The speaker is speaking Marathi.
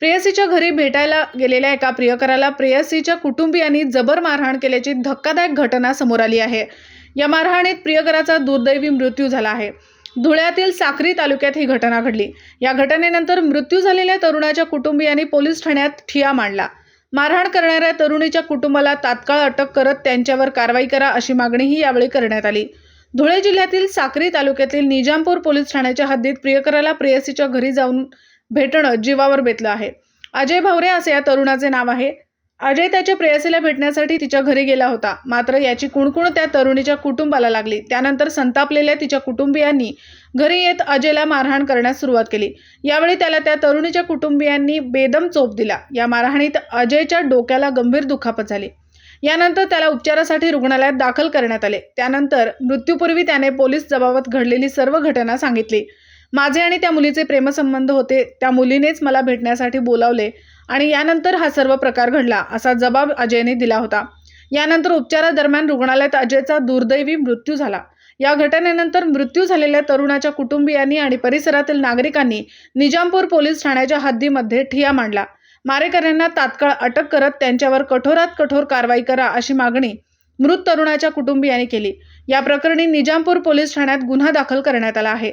प्रेयसीच्या घरी भेटायला गेलेल्या एका प्रियकराला प्रेयसीच्या कुटुंबियांनी जबर मारहाण केल्याची धक्कादायक घटना समोर आली आहे. या मारहाणीत प्रियकराचा दुर्दैवी मृत्यू झाला आहे. धुळ्यातील साक्री तालुक्यात ही घटना घडली. या घटनेनंतर मृत्यू झालेल्या तरुणाच्या कुटुंबियांनी पोलीस ठाण्यात ठिया मांडला. मारहाण करणाऱ्या तरुणीच्या कुटुंबाला तात्काळ अटक करत त्यांच्यावर कारवाई करा अशी मागणीही यावेळी करण्यात आली. धुळे जिल्ह्यातील साक्री तालुक्यातील निजामपूर पोलीस ठाण्याच्या हद्दीत प्रियकराला प्रेयसीच्या घरी जाऊन भेटणं जीवावर बेतलं आहे. अजय भावरे असे या तरुणाचे नाव आहे. अजय त्याच्या प्रेयसीला भेटण्यासाठी तिच्या घरी गेला होता. मात्र याची कुणकुण त्या तरुणीच्या कुटुंबाला लागली. त्यानंतर संतापलेल्या तिच्या कुटुंबियांनी घरी येत अजयला मारहाण करण्यास सुरुवात केली. यावेळी त्याला त्या तरुणीच्या कुटुंबियांनी बेदम चोप दिला. या मारहाणीत अजयच्या डोक्याला गंभीर दुखापत झाली. यानंतर त्याला उपचारासाठी रुग्णालयात दाखल करण्यात आले. त्यानंतर मृत्यूपूर्वी त्याने पोलीस जबाबत घडलेली सर्व घटना सांगितली. माझे आणि त्या मुलीचे प्रेमसंबंध होते. त्या मुलीनेच मला भेटण्यासाठी बोलावले आणि यानंतर हा सर्व प्रकार घडला असा जबाब अजयने दिला होता. यानंतर उपचारादरम्यान रुग्णालयात अजयचा दुर्दैवी मृत्यू झाला. या घटनेनंतर मृत्यू झालेल्या तरुणाच्या कुटुंबियांनी आणि परिसरातील नागरिकांनी निजामपूर पोलीस ठाण्याच्या हद्दीमध्ये ठिया मांडला. मारेकऱ्यांना तात्काळ अटक करत त्यांच्यावर कठोरात कठोर कारवाई करा अशी मागणी मृत तरुणाच्या कुटुंबियांनी केली. या प्रकरणी निजामपूर पोलीस ठाण्यात गुन्हा दाखल करण्यात आला आहे.